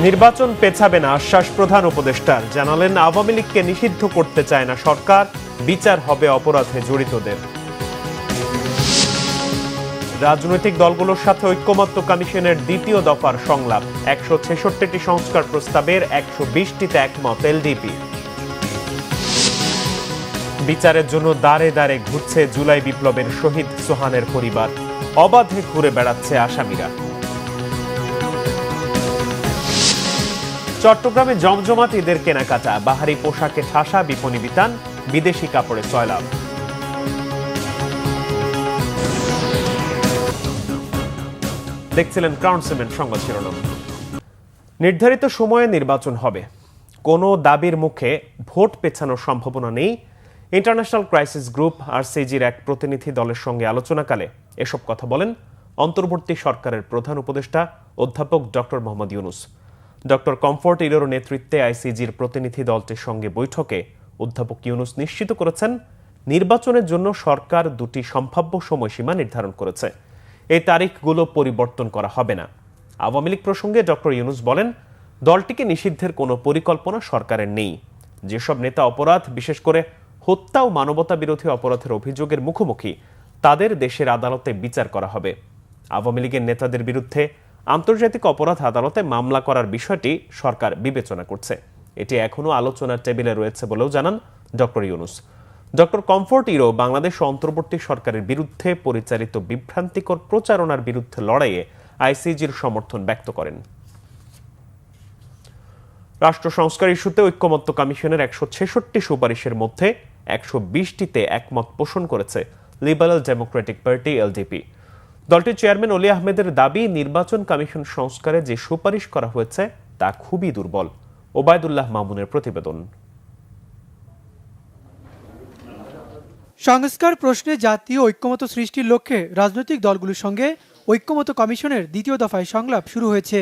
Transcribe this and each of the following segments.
নির্বাচন পেছাবে না আশ্বাস প্রধান উপদেষ্টার। জানালেন, আওয়ামী লীগকে নিষিদ্ধ করতে চায় না সরকার, বিচার হবে অপরাধে জড়িতদের। রাজনৈতিক দলগুলোর সাথে ঐক্যমত্য কমিশনের দ্বিতীয় দফার সংলাপ। একশো ছেষট্টিটি সংস্কার প্রস্তাবের একশো বিশটিতে একমত এলডিপি। বিচারের জন্য দাঁড়ে দাঁড়ে ঘুরছে জুলাই বিপ্লবের শহীদ সোহানের পরিবার। অবাধে ঘুরে বেড়াচ্ছে আসামিরা। চট্টগ্রামে জমজমাট ঈদের কেনাকাটা। বাহারি পোশাকে ঠাসা বিপণী বিতান, বিদেশি কাপড়ে সয়লাভ দেখছিলেন ক্রাউন সিমেন্ট সংবাদ শিরোনাম। নির্ধারিত সময়ে নির্বাচন হবে। কোনো দাবির মুখে ভোট পেছানোর সম্ভাবনা নেই। ইন্টারন্যাশনাল ক্রাইসিস গ্রুপ আর সিজির এক প্রতিনিধি দলের সঙ্গে আলোচনাকালে এসব কথা বলেন অন্তর্বর্তী সরকারের প্রধান উপদেষ্টা অধ্যাপক doctor Mohammad Yunus. Doctor Comfort ইলোর নেতৃত্বে আইসিজির প্রতিনিধি দলটির সঙ্গে বৈঠকে অধ্যাপক ইউনুস নিশ্চিত করেছেন, নির্বাচনের জন্য সরকার দুটি সম্ভাব্য সময়সীমা নির্ধারণ করেছে। এই তারিখগুলো পরিবর্তন করা হবে না। আওয়ামী লীগ প্রসঙ্গে ডক্টর ইউনুস বলেন, দলটিকে নিষিদ্ধের কোনো পরিকল্পনা সরকারের নেই। যেসব নেতা অপরাধ, বিশেষ করে হত্যা ও মানবতা বিরোধী অপরাধের অভিযোগের মুখোমুখি, তাদের দেশের আদালতে বিচার করা হবে। আওয়ামী লীগের নেতাদের বিরুদ্ধে আন্তর্জাতিক অপরাধ আদালতে মামলা করার বিষয়টি সরকার বিবেচনা করছে। এটি এখনও আলোচনার টেবিলে রয়েছে বলেও জানান doctor Yunus. Doctor Comfort Ero Bangladesh অন্তর্বর্তী সরকারের বিরুদ্ধে পরিচালিত বিভ্রান্তিকর প্রচারণার বিরুদ্ধে লড়াইয়ে আইসিজির সমর্থন ব্যক্ত করেন। রাষ্ট্র সংস্কার ইস্যুতে ঐক্যমত্য কমিশনের একশো ছেষট্টি সুপারিশের মধ্যে একশো বিশটিতে একমত পোষণ করেছে লিবারাল ডেমোক্রেটিক পার্টি এলডিপি। দলটির চেয়ারম্যান অলি আহমেদের দাবি, নির্বাচন কমিশন সংস্কারে যে সুপারিশ করা হয়েছে, তা খুবই দুর্বল। ওবায়দুল্লাহ মামুনের প্রতিবেদন। সংস্কার প্রশ্নে জাতীয় ঐক্যমত সৃষ্টির লক্ষ্যে রাজনৈতিক দলগুলোর সঙ্গে ঐক্যমত কমিশনের দ্বিতীয় দফায় সংলাপ শুরু হয়েছে।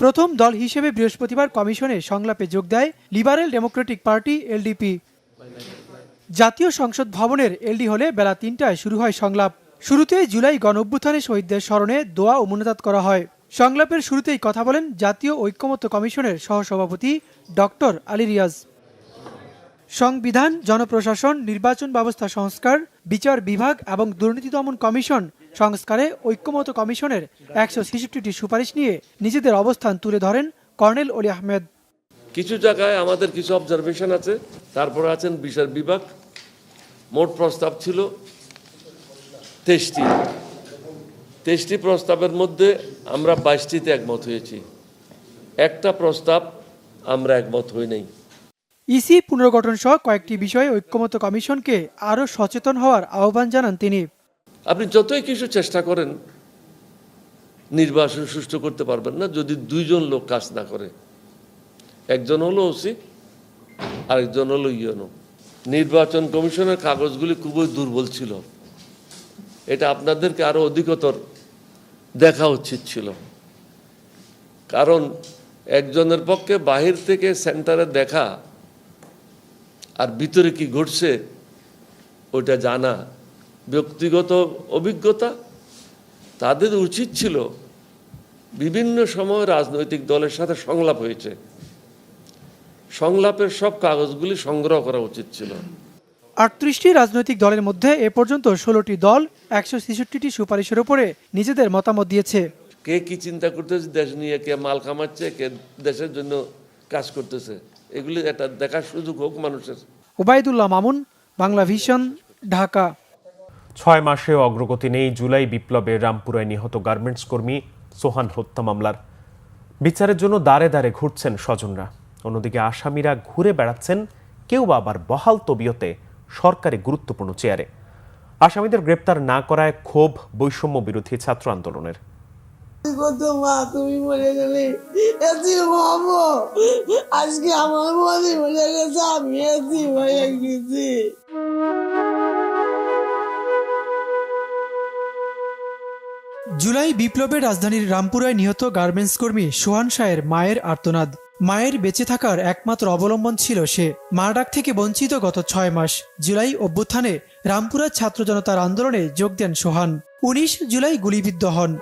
প্রথম দল হিসেবে বৃহস্পতিবার কমিশনে সংলাপে যোগ দেয় লিবারেল ডেমোক্রেটিক পার্টি, এলডিপি। জাতীয় সংসদ ভবনের এলডি হলে বেলা তিনটায় শুরু হয় সংলাপ। শুরুতে জুলাই গণ অভ্যুত্থানে শহীদদের স্মরণে দোয়া ও মুনাজাত করা হয়। সংলাপের শুরুতেই কথা বলেন জাতীয় ঐক্যমত্য কমিশনের সহসভাপতি ডক্টর আলী রিয়াজ। সংবিধান, জনপ্রশাসন, নির্বাচন ব্যবস্থা সংস্কার, বিচার বিভাগ এবং দুর্নীতি দমন কমিশন সংস্কারে ঐক্যমত কমিশনের একশো ছেষট্টিটি সুপারিশ নিয়ে নিজেদের অবস্থান তুলে ধরেন কর্নেল অলি আহমেদ। কিছু জায়গায় আমাদের কিছু অবজারভেশন আছে, তারপরে আছেন বিচার বিভাগ। মোট প্রস্তাব ছিল তেইশটি তেইশটি প্রস্তাবের মধ্যে আমরা বাইশটিতে একমত হয়েছি। একটা প্রস্তাব আমরা একমত হই নাই। ইসি পুনর্গঠন সহ কয়েকটি বিষয়ে ঐক্যমত কমিশনকে আরও সচেতন হওয়ার আহ্বান জানান তিনি। আপনি যতই কিছু চেষ্টা করেন নির্বাচন সুষ্ঠু করতে পারবেন না যদি দুইজন লোক কাজ না করে। একজন হলো ওসি আরেকজন হলো ইয়নো নির্বাচন কমিশনের কাগজগুলি খুবই দুর্বল ছিল। এটা আপনাদেরকে আরও অধিকতর দেখা উচিত ছিল। কারণ একজনের পক্ষে বাহির থেকে সেন্টারে দেখা আর ভিতরে কি ঘটছে ওটা জানা, ব্যক্তিগত অভিজ্ঞতা তাদের উচিত ছিল বিভিন্ন সময় রাজনৈতিক দলের সাথে সংলাপ হয়েছে। সংলাপের সব কাগজগুলি সংগ্রহ করা উচিত ছিল। আটত্রিশটি রাজনৈতিক দলের মধ্যে এ পর্যন্ত ষোলোটি দল একশো ছেষট্টিটি সুপারিশের উপরে নিজেদের মতামত দিয়েছে। কে কি চিন্তা করতেছে দেশ নিয়ে কে মাল কামাচ্ছে কে দেশের জন্য কাজ করতেছে? এগুলি একটা দেখার সুযোগ হোক মানুষের। ওবায়দুল্লাহ মামুন বাংলা ভিশন ঢাকা। ছয় মাসে অগ্রগতি নেই জুলাই বিপ্লবে রামপুরায় নিহত গার্মেন্টস কর্মী সোহান হত্যা মামলার। বিচারের জন্য দাঁড়ে দাঁড়ে ঘুরছেন স্বজনরা। অন্যদিকে আসামিরা ঘুরে বেড়াচ্ছেন কেউ বা আবার বহাল তবিয়তে সরকারি গুরুত্বপূর্ণ চেয়ারে। আসামিদের গ্রেপ্তার না করায় ক্ষোভ বৈষম্য বিরোধী ছাত্র আন্দোলনের। কত মা তুমি মরে গেলে? এসি হব আজকে আমার মনে মরে গেছে আমি এসি হয়ে গেছি। জুলাই বিপ্লবের রাজধানীর রামপুরায় নিহত গার্মেন্টস কর্মী সোহান শাহের মায়ের আর্তনাদ। মায়ের বেঁচে থাকার একমাত্র অবলম্বন ছিল সে। মা ডাক থেকে বঞ্চিত গত ছয় মাস। জুলাই অভ্যুত্থানে রামপুরার ছাত্র জনতার আন্দোলনে যোগ দেন সোহান। উনিশ জুলাই গুলিবিদ্ধ হন।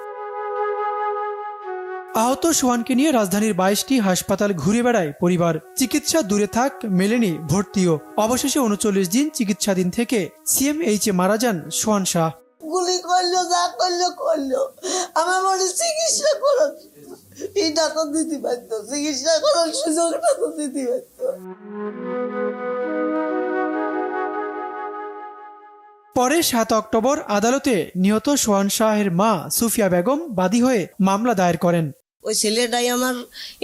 আহত সোহানকে নিয়ে রাজধানীর বাইশটি হাসপাতাল ঘুরে বেড়ায় পরিবার। চিকিৎসা দূরে থাক, মেলেনি, ভর্তিও। অবশেষে উনচল্লিশ দিন চিকিৎসাধীন থেকে সিএমএইচে মারা যান সোহান শাহ। গুলি করল, যা করল করল। আমার মনে চিকিৎসা করার এটা তো দিতে পারতো চিকিৎসা করার সুযোগটা তো দিতে পারতো। পরে সাত অক্টোবর আদালতে নিহত সোহান শাহের মা সুফিয়া বেগম বাদী হয়ে মামলা দায়ের করেন। ওই ছেলেটাই আমার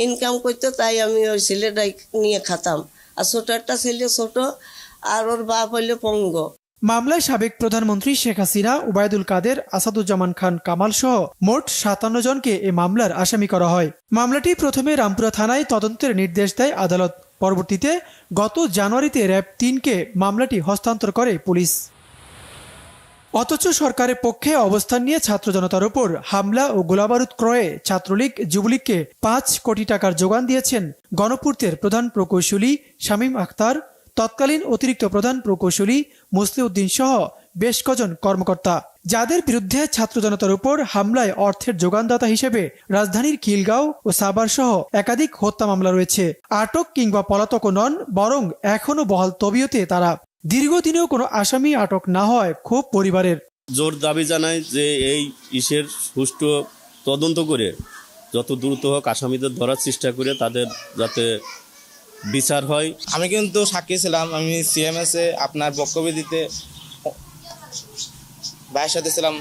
ইনকাম করতো তাই আমি ওই ছেলেটাই নিয়ে খাতাম। আর ছোট একটা ছেলে ছোট আর ওর বাপ হইল পঙ্গ। মামলায় সাবেক প্রধানমন্ত্রী শেখ হাসিনা, উবায়দুল কাদের, আসাদুজ্জামান খান কামাল সহ মোট সাতান্ন জনকে এ মামলার আসামি করা হয়। মামলাটি প্রথমে রামপুরা থানায় তদন্তের নির্দেশ দেয় আদালত। পরবর্তীতে গত জানুয়ারিতে র্যাব তিনকে মামলাটি হস্তান্তর করে পুলিশ। অথচ সরকারের পক্ষে অবস্থান নিয়ে ছাত্র জনতার উপর হামলা ও গোলাবারুদ ক্রয়ে ছাত্রলীগ, যুবলীগকে পাঁচ কোটি টাকার যোগান দিয়েছেন গণপূর্তের প্রধান প্রকৌশলী শামীম আখতার তৎকালীন অতিরিক্ত প্রধান প্রকৌশলী মুসলিউদ্দিন সহ বেশ কজন কর্মকর্তা। যাদের বিরুদ্ধে ছাত্র জনতার উপর হামলায় অর্থের যোগানদাতা হিসেবে রাজধানীর খিলগাঁও ও সাবার সহ একাধিক হত্যা মামলা রয়েছে। আটক কিংবা পলাতক নন, বরং এখনও বহাল তবিয়তে তারা। দীর্ঘদিনেও কোনো আসামি আটক না হয় খুব পরিবারের। জোর দাবি জানায় যে এই ইসের সুষ্ঠু তদন্ত করে যত দ্রুত হোক আসামিদের ধরার চেষ্টা করে তাদের যাতে বিচার হয়। আমি কিন্তু সাক্ষী ছিলাম আমি সিএমএস এ আপনার বক্তব্যদিতে ভাইয়ের সাথে ছিলাম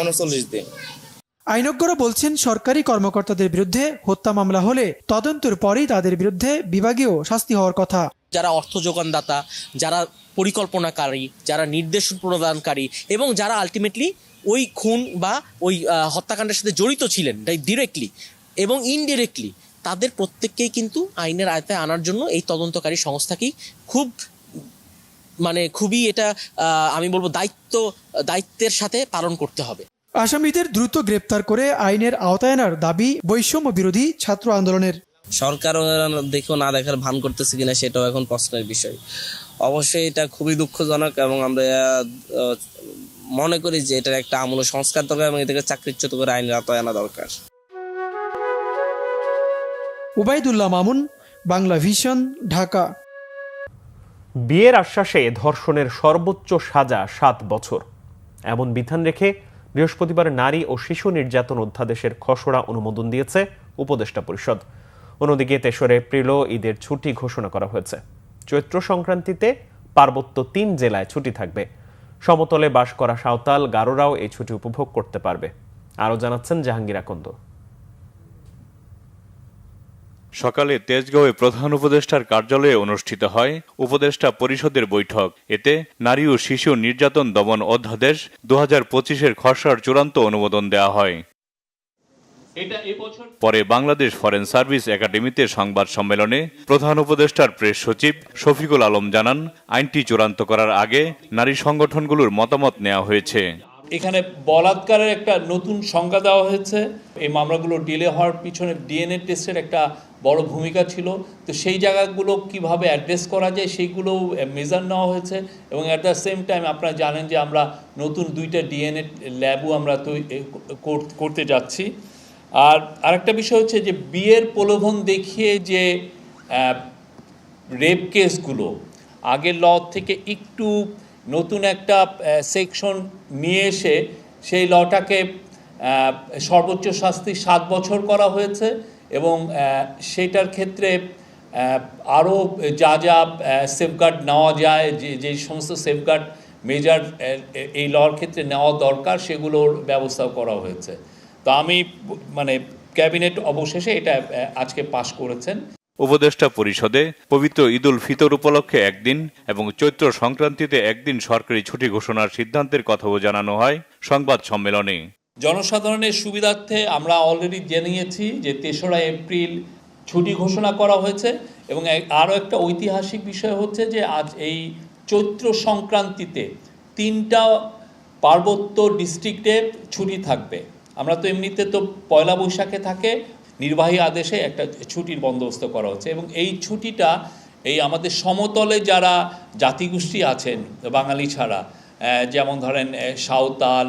উনচল্লিশ দিন। আইনজ্ঞরা বলছেন সরকারি কর্মকর্তাদের বিরুদ্ধে হত্যা মামলা হলে তদন্তের পরেই তাদের বিরুদ্ধে বিভাগীয় শাস্তি হওয়ার কথা। যারা অর্থ যোগানদাতা যারা পরিকল্পনাকারী যারা নির্দেশ প্রদানকারী এবং যারা আলটিমেটলি ওই খুন বা ওই হত্যাকাণ্ডের সাথে জড়িত ছিলেন ডিরেক্টলি এবং ইনডিরেক্টলি তাদের প্রত্যেককেই কিন্তু আইনের আয়তায় আনার জন্য এই তদন্তকারী সংস্থাকেই খুব মানে খুবই এটা আমি বলব দায়িত্ব দায়িত্বের সাথে পালন করতে হবে। আসামিদের দ্রুত গ্রেপ্তার করে আইনের আওতায় আনার দাবি বৈষম্য বিরোধী ছাত্র আন্দোলনের। সরকার দেখেও না দেখার ভান করতেছে কিনা সেটাও এখন প্রশ্নের বিষয়। অবশ্যই এটা খুবই দুঃখজনক এবং আমরা মনে করি যে এটার একটা আমূল সংস্কার দরকার এবং এটাকে চাকরিচ্যুত করে আইনের আওতায় আনা দরকার। উবাইদুল্লাহ মামুন, বাংলা ভিশন, ঢাকা। বিয়ের আশ্বাসে ধর্ষণের সর্বোচ্চ সাজা সাত বছর। এমন বিধান রেখে বৃহস্পতিবার নারী ও শিশু নির্যাতন অধ্যাদেশের খসড়া অনুমোদন দিয়েছে উপদেষ্টা পরিষদ। অন্যদিকে তেসরা এপ্রিলও ঈদের ছুটি ঘোষণা করা হয়েছে। চৈত্র সংক্রান্তিতে পার্বত্য তিন জেলায় ছুটি থাকবে। সমতলে বাস করা সাঁওতাল গারোরাও এই ছুটি উপভোগ করতে পারবে। আরও জানাচ্ছেন জাহাঙ্গীর আকন্দ সকালে তেজগাঁওয়ে প্রধান উপদেষ্টার কার্যালয়ে অনুষ্ঠিত হয় উপদেষ্টা পরিষদের বৈঠক। এতে নারী ও শিশু নির্যাতন দমন অধ্যাদেশ দু হাজার পঁচিশের খসড়ার চূড়ান্ত অনুমোদন দেওয়া হয়। পরে বাংলাদেশ ফরেন সার্ভিস একাডেমিতে সংবাদ সম্মেলনে প্রধান উপদেষ্টার প্রেস সচিব শফিকুল আলম জানান আইনটি চূড়ান্ত করার আগে নারী সংগঠনগুলোর মতামত নেওয়া হয়েছে। এখানে বলাৎকারের একটা নতুন সংজ্ঞা দেওয়া হয়েছে। এই মামলাগুলো ডিলে হওয়ার পিছনে ডিএনএ টেস্টের একটা বড় ভূমিকা ছিল। তো সেই জায়গাগুলো কীভাবে অ্যাড্রেস করা যায় সেইগুলো মেজার নেওয়া হয়েছে এবং অ্যাট দ্য সেম টাইম আপনারা জানেন যে আমরা নতুন দুইটা ডিএনএ ল্যাবও আমরা করতে যাচ্ছি। আর আরেকটা বিষয় হচ্ছে যে বিয়ের প্রলোভন দেখিয়ে যে রেপ কেসগুলো আগের ল থেকে একটু নতুন একটা সেকশন নিয়ে এসে সেই লটাকে সর্বোচ্চ শাস্তি সাত বছর করা হয়েছে এবং সেটার ক্ষেত্রে আরও যা যা সেফগার্ড নেওয়া যায়, যে যে সমস্ত সেফগার্ড মেজার এই লর ক্ষেত্রে নেওয়া দরকার, সেগুলোর ব্যবস্থাও করা হয়েছে। তো আমি মানে ক্যাবিনেট অবশেষে এটা আজকে পাশ করেছেন। উপদেষ্টা পরিষদে পবিত্র ঈদুল ফিতর উপলক্ষে একদিন এবং চৈত্র সংক্রান্তিতে একদিন সরকারি ছুটি ঘোষণার সিদ্ধান্তের কথাও জানানো হয় সংবাদ সম্মেলনে। জনসাধারণের সুবিধার্থে আমরা অলরেডি জেনিয়েছি যে তেসরা এপ্রিল ছুটি ঘোষণা করা হয়েছে এবং আরও একটা ঐতিহাসিক বিষয় হচ্ছে যে আজ এই চৈত্র সংক্রান্তিতে তিনটা পার্বত্য ডিস্ট্রিক্টে ছুটি থাকবে। আমরা তো এমনিতে তো পয়লা বৈশাখে থাকে নির্বাহী আদেশে একটা ছুটির বন্দোবস্ত করা হচ্ছে এবং এই ছুটিটা, এই আমাদের সমতলে যারা জাতিগোষ্ঠী আছেন বাঙালি ছাড়া যেমন ধরেন সাঁওতাল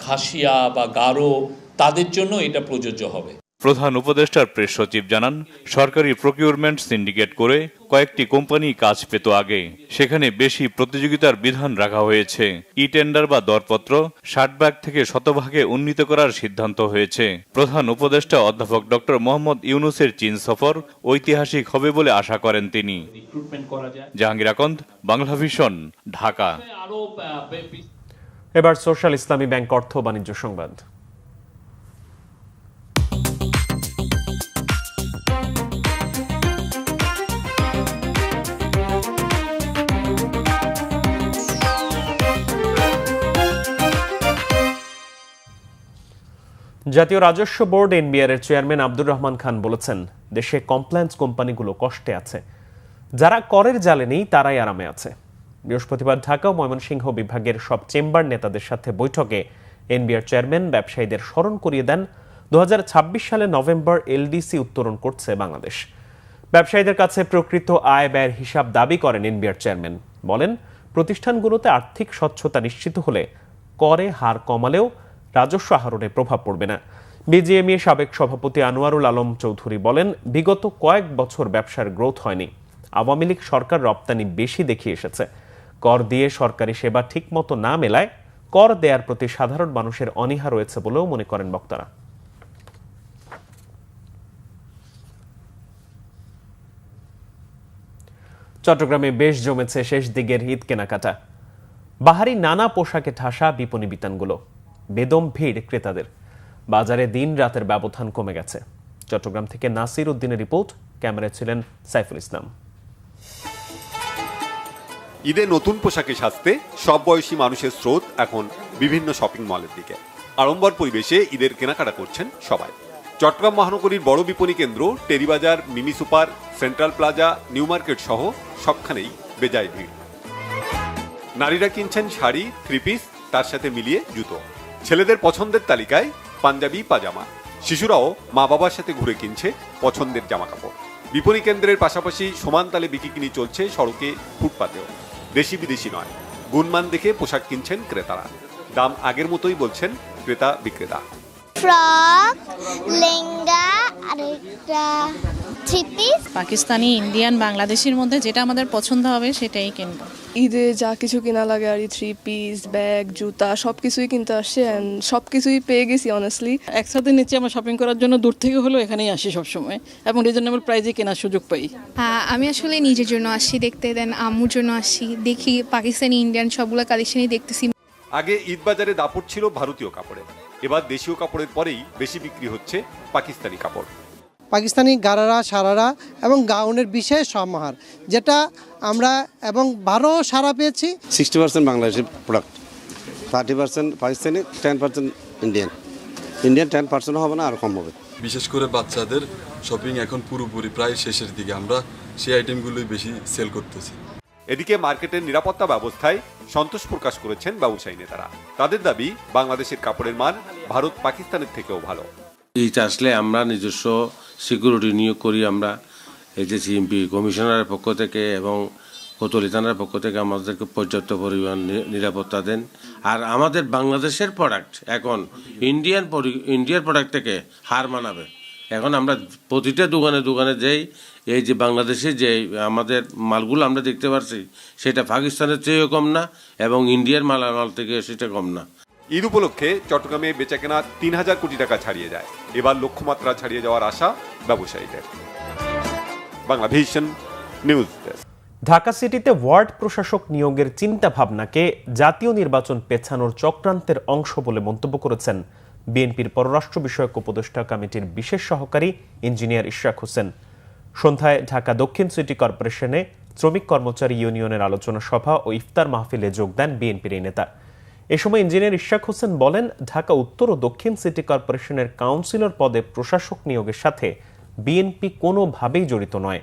খাসিয়া বা গারো, তাদের জন্য এটা প্রযোজ্য হবে। প্রধান উপদেষ্টার প্রেস সচিব জানান সরকারি প্রকিউরমেন্ট সিন্ডিকেট করে কয়েকটি কোম্পানি কাজ পেত আগে। সেখানে বেশি প্রতিযোগিতার বিধান রাখা হয়েছে। ই টেন্ডার বা দরপত্র ষাট ভাগ থেকে শতভাগে উন্নীত করার সিদ্ধান্ত হয়েছে। প্রধান উপদেষ্টা অধ্যাপক ডক্টর মোহাম্মদ ইউনুসের চীন সফর ঐতিহাসিক হবে বলে আশা করেন তিনি। জাহাঙ্গীর আকন্দ বাংলা ভিশন ঢাকা। এবার সোশ্যাল ইসলামী ব্যাংক অর্থ বাণিজ্য সংবাদ। জাতীয় রাজস্ব বোর্ড এনবিআর এর চেয়ারম্যান আব্দুর রহমান খান বলেছেন, দেশে কমপ্লায়েন্স কোম্পানিগুলো কষ্টে আছে। যারা করের জালে নেই, তারাই আরামে আছে। বৃহস্পতিবার ঢাকা ও ময়মনসিংহ বিভাগের সব চেম্বার নেতাদের সাথে বৈঠকে এনবিআর চেয়ারম্যান ব্যবসায়ীদের স্মরণ করিয়ে দেন দু হাজার ছাব্বিশ সালে নভেম্বর এলডিসি উত্তোলন করছে বাংলাদেশ। ব্যবসায়ীদের কাছে প্রকৃত আয় ব্যয়ের হিসাব দাবি করেন এনবিআর চেয়ারম্যান। বলেন, প্রতিষ্ঠানগুলোতে আর্থিক স্বচ্ছতা নিশ্চিত হলে, করে হার কমালেও রাজস্ব আহরণে প্রভাব পড়বে না। বিজিএমই সাবেক সভাপতি আনোয়ারুল আলম চৌধুরী বলেন, বিগত কয়েক বছর ব্যবসার গ্রোথ হয়নি। আওয়ামী লীগ সরকার রপ্তানি বেশি দেখিয়ে এসেছে। কর দিয়ে সরকারি সেবা ঠিকমতো না মেলায় কর দেয়ার প্রতি সাধারণ মানুষের অনীহা রয়েছে বলেও মনে করেন বক্তারা। চট্টগ্রামে বেশ জমেছে শেষ দিকের ঈদ কেনাকাটা। বাহারি নানা পোশাকে ঠাসা বিপণী বিতানগুলো। বেদম ভিড় ক্রেতাদের। বাজারে দিন রাতের ব্যবধান কমে গেছে। চট্টগ্রাম থেকে নাসির উদ্দিনের রিপোর্ট, ক্যামেরায় ছিলেন সাইফুল ইসলাম। ঈদে নতুন পোশাকে সাজতে সব বয়সী মানুষের স্রোত এখন বিভিন্ন শপিং মলের দিকে। আড়ম্বর পরিবেশে ঈদের কেনাকাটা করছেন সবাই। চট্টগ্রাম মহানগরীর বড় বিপণী কেন্দ্র, Terribazar, mini super, central plaza, new market সহ সবখানেই বেজায় ভিড়। নারীরা কিনছেন শাড়ি, থ্রি পিস, তার সাথে মিলিয়ে জুতো। ছেলেদের পছন্দের তালিকায় পাঞ্জাবি পাজামা। শিশুরাও মা বাবার সাথে ঘুরে কিনছে পছন্দের জামাকাপড়। বিপণী কেন্দ্রের পাশাপাশি সমান তালে বিকিকিনি চলছে সড়কে ফুটপাতেও। দেশি বিদেশি নয় গুণমান দেখে পোশাক কিনছেন ক্রেতারা। দাম আগের মতোই বলছেন ক্রেতা বিক্রেতা। ফ্রক লেহেঙ্গা আর একটা থ্রি পিস। পাকিস্তানি ইন্ডিয়ান বাংলাদেশের মধ্যে যেটা আমাদের পছন্দ হবে সেটাই কিনবো। ঈদে যা কিছু কেনা লাগে আর থ্রি পিস ব্যাগ জুতা সব কিছুই কিনতে আসছে অ্যান্ড সব কিছুই পেয়ে গেছি অনেস্টলি একসাথে নিচে আমরা শপিং করার জন্য দূর থেকে হলেও এখানেই আসি সবসময় এবং রিজনেবল প্রাইজে কেনার সুযোগ পাই। আমি আসলে নিজের জন্য আসছি দেখতে দেন আম্মুর জন্য আসছি দেখি পাকিস্তানি ইন্ডিয়ান সবগুলো কালেকশনই দেখতেছি। আগে ঈদ বাজারে দাপট ছিল ভারতীয় কাপড়ে এবার দেশীয় কাপড়ের পরেই বেশি বিক্রি হচ্ছে পাকিস্তানি কাপড়। পাকিস্তানি গারারা সারারা এবং গাউনের বিশেষ সমাহার যেটা আমরা এবং ভালো সারা পেয়েছি। সিক্সটি পার্সেন্ট বাংলাদেশের product thirty percent Pakistani ten percent Indian Indian ten percent হবে না আর কম হবে। বিশেষ করে বাচ্চাদের শপিং এখন পুরোপুরি প্রায় শেষের দিকে আমরা সেই আইটেমগুলোই বেশি সেল করতেছি। এদিকে মার্কেটের নিরাপত্তা ব্যবস্থায় সন্তোষ প্রকাশ করেছেন ব্যবসায়ী নেতারা। তাদের দাবি বাংলাদেশের কাপড়ের মান ভারত পাকিস্তানের থেকেও ভালো। ঈদ আসলে আমরা নিজস্ব সিকিউরিটি নিয়োগ করি আমরা এই যে সিএমপি কমিশনারের পক্ষ থেকে এবং কোতলি থানার পক্ষ থেকে আমাদেরকে পর্যাপ্ত পরিমাণ নিরাপত্তা দেন। আর আমাদের বাংলাদেশের প্রোডাক্ট এখন ইন্ডিয়ান ইন্ডিয়ার প্রোডাক্ট থেকে হার মানাবে। এখন আমরা প্রতিটা দোকানে দোকানে যেই, এই যে বাংলাদেশে যে আমাদের মালগুলো আমরা দেখতে পারছি, সেটা পাকিস্তানের চেয়েও কম না এবং ইন্ডিয়ার মালামাল থেকে সেটা কম না। ঈদ উপলক্ষে চট্টগ্রামে বেচাকেনা তিন হাজার কোটি টাকা ছাড়িয়ে যায়। এবার লক্ষ্যমাত্রা ছাড়িয়ে যাওয়ার আশা ব্যবসায়ীদের। বাংলা ভিশন নিউজ ঢাকা সিটিতে ওয়ার্ড প্রশাসক নিয়োগের চিন্তা ভাবনাকে জাতীয় নির্বাচন পেছানোর চক্রান্তের অংশ বলে মন্তব্য করেছেন বিএনপির পররাষ্ট্র বিষয়ক উপদেষ্টা কমিটির বিশেষ সহকারী ইঞ্জিনিয়ার ইশরাক হোসেন। সন্ধ্যায় ঢাকা দক্ষিণ সিটি কর্পোরেশনে শ্রমিক কর্মচারী ইউনিয়নের আলোচনা সভা ও ইফতার মাহফিলে যোগ দেন বিএনপির এই নেতা। এ সময় ইঞ্জিনিয়ার ইশরাক হোসেন বলেন, ঢাকা উত্তর ও দক্ষিণ সিটি কর্পোরেশনের কাউন্সিলর পদে প্রশাসক নিয়োগের সাথে বিএনপি কোনোভাবেই জড়িত নয়।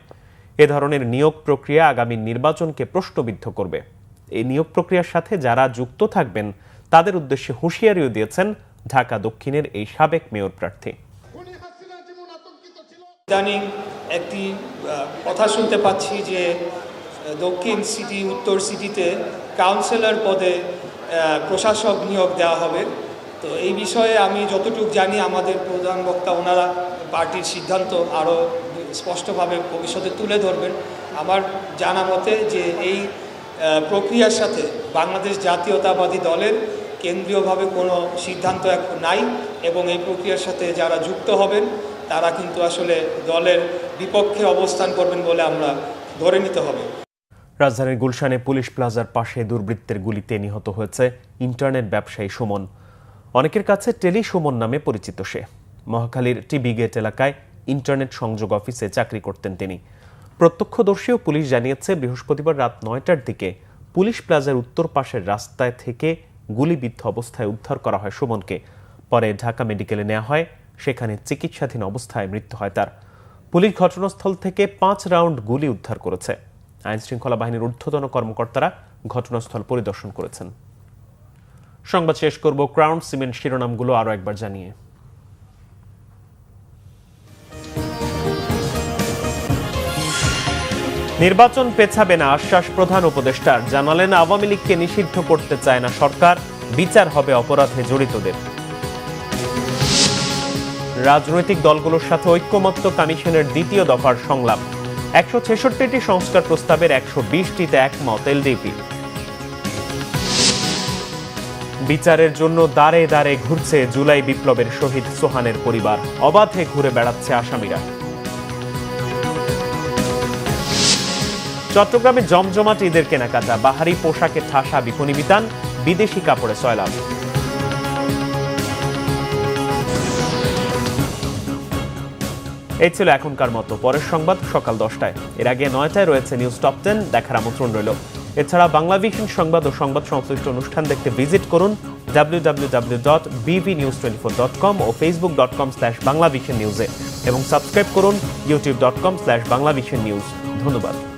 এ ধরনের নিয়োগ প্রক্রিয়া আগামী নির্বাচনকে প্রশ্নবিদ্ধ করবে। এই নিয়োগ প্রক্রিয়ার সাথে যারা যুক্ত থাকবেন, তাদের উদ্দেশ্যে হুঁশিয়ারিও দিয়েছেন ঢাকা দক্ষিণের এই সাবেক মেয়র প্রার্থী। ইদানিং একটি কথা শুনতে পাচ্ছি যে দক্ষিণ সিটি, উত্তর সিটিতে কাউন্সিলর পদে প্রশাসক নিয়োগ দেওয়া হবে। তো এই বিষয়ে আমি যতটুকু জানি, আমাদের প্রধান বক্তা, ওনারা পার্টির সিদ্ধান্ত আরও স্পষ্টভাবে ভবিষ্যতে তুলে ধরবেন। আমার জানা মতে যে এই প্রক্রিয়ার সাথে বাংলাদেশ জাতীয়তাবাদী দলের কেন্দ্রীয়ভাবে কোনো সিদ্ধান্ত এখন নাই এবং এই প্রক্রিয়ার সাথে যারা যুক্ত হবেন, তারা কিন্তু আসলে দলের বিপক্ষে অবস্থান করবেন বলে আমরা ধরে নিতে হবে। রাজধানীর গুলশানে পুলিশ প্লাজার পাশে দুর্বৃত্তের গুলিতে নিহত হয়েছে ইন্টারনেট ব্যবসায়ী সুমন। অনেকের কাছে টেলি সুমন নামে পরিচিত সে। মহাখালীর টিবি গেট এলাকায় ইন্টারনেট সংযোগ অফিসে চাকরি করতেন তিনি। প্রত্যক্ষদর্শী ও পুলিশ জানিয়েছে, বৃহস্পতিবার রাত নয়টার দিকে পুলিশ প্লাজার উত্তর পাশের রাস্তায় থেকে গুলিবিদ্ধ অবস্থায় উদ্ধার করা হয় সুমনকে। পরে ঢাকা মেডিকেলে নেওয়া হয়, সেখানে চিকিৎসাধীন অবস্থায় মৃত্যু হয় তার। পুলিশ ঘটনাস্থল থেকে পাঁচ রাউন্ড গুলি উদ্ধার করেছে। আইন শৃঙ্খলা বাহিনীর ঊর্ধ্বতন কর্মকর্তারা ঘটনাস্থল পরিদর্শন করেছেন। সংবাদ শেষ করব ক্রাউন সিমেন্ট শিরোনামগুলো আরও একবার জানিয়ে। নির্বাচন পেছাবে না, আশ্বাস প্রধান উপদেষ্টার। জানালেন, আওয়ামী লীগকে নিষিদ্ধ করতে চায় না সরকার, বিচার হবে অপরাধে জড়িতদের। রাজনৈতিক দলগুলোর সাথে ঐক্যমত্য কমিশনের দ্বিতীয় দফার সংলাপ। একশো ছেষট্টিটি সংস্কার প্রস্তাবের একশো বিশটিতে একমত এলডিপি। বিচারের জন্য দাঁড়ে দাঁড়ে ঘুরছে জুলাই বিপ্লবের শহীদ সোহানের পরিবার। অবাধে ঘুরে বেড়াচ্ছে আসামিরা। চট্টগ্রামে জমজমাট ঈদের কেনাকাটা। বাহারি পোশাকে ঠাসা বিপণী বিতান, বিদেশি কাপড়ে সয়লাভ এই ছিল এখনকার মতো পরের সংবাদ সকাল দশটায়। এর আগে নয়টায় রয়েছে নিউজ টপ টেন দেখার আমন্ত্রণ রইল। এছাড়া বাংলা ভিশন সংবাদ ও সংবাদ সংশ্লিষ্ট অনুষ্ঠান দেখতে ভিজিট করুন W dot BV news twenty four dot com ও বাংলা ভিশন নিউজে এবং সাবস্ক্রাইব করুন নিউজ ধন্যবাদ।